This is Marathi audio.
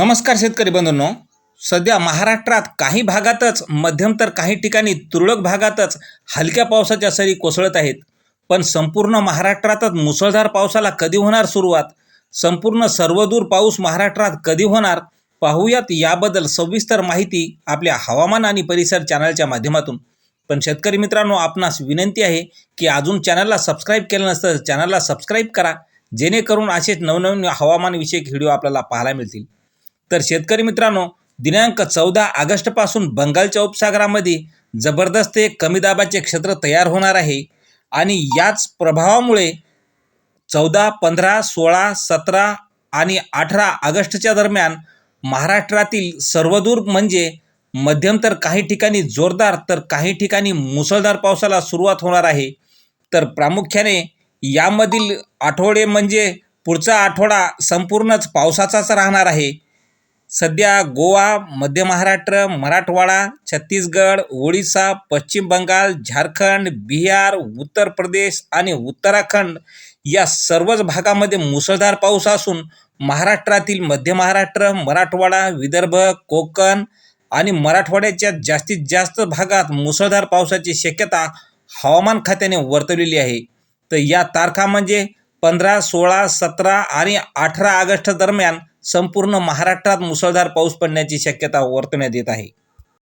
नमस्कार शेतकरी बंधूंनो. सध्या महाराष्ट्रात काही भागातच मध्यम तर काही ठिकाणी तुरळक भागातच हलक्या पावसाच्या सरी कोसळत आहेत. पण संपूर्ण महाराष्ट्रातच मुसळधार पावसाला कधी होणार सुरुवात? संपूर्ण सर्वदूर पाऊस महाराष्ट्रात कधी होणार? पाहूयात याबद्दल सविस्तर माहिती आपल्या हवामान आणि परिसर चॅनलच्या माध्यमातून. पण शेतकरी मित्रांनो आपणास विनंती आहे की अजून चॅनलला सबस्क्राईब केलं नसतं तर चॅनलला सबस्क्राईब करा. जेणेकरून असेच नवनवीन हवामानविषयक व्हिडिओ आपल्याला पाहायला मिळतील. तर शेतकरी मित्रांनो दिनांक चौदा ऑगस्टपासून बंगालच्या उपसागरामध्ये जबरदस्त एक कमी दाबाचे क्षेत्र तयार होणार आहे. आणि याच प्रभावामुळे चौदा पंधरा सोळा सतरा आणि अठरा ऑगस्टच्या दरम्यान महाराष्ट्रातील सर्वदूर म्हणजे मध्यम तर काही ठिकाणी जोरदार तर काही ठिकाणी मुसळधार पावसाला सुरुवात होणार आहे. तर प्रामुख्याने यामधील आठवडे म्हणजे पुढचा आठवडा संपूर्णच पावसाचाच राहणार आहे. सध्या गोवा मध्य महाराष्ट्र मराठवाडा छत्तीसगड ओडिसा पश्चिम बंगाल झारखंड बिहार उत्तर प्रदेश आणि उत्तराखंड या सर्वच भागामध्ये मुसळधार पाऊस असून महाराष्ट्रातील मध्य महाराष्ट्र मराठवाडा विदर्भ कोकण आणि मराठवाड्याच्या जास्तीत जास्त भागात मुसळधार पावसाची शक्यता हवामान खात्याने वर्तवलेली आहे. तर या तारखा म्हणजे पंधरा सोळा सतरा आणि अठरा ऑगस्ट दरम्यान संपूर्ण महाराष्ट्रात मुसळधार पाऊस पडण्याची शक्यता वर्तवण्यात येत आहे.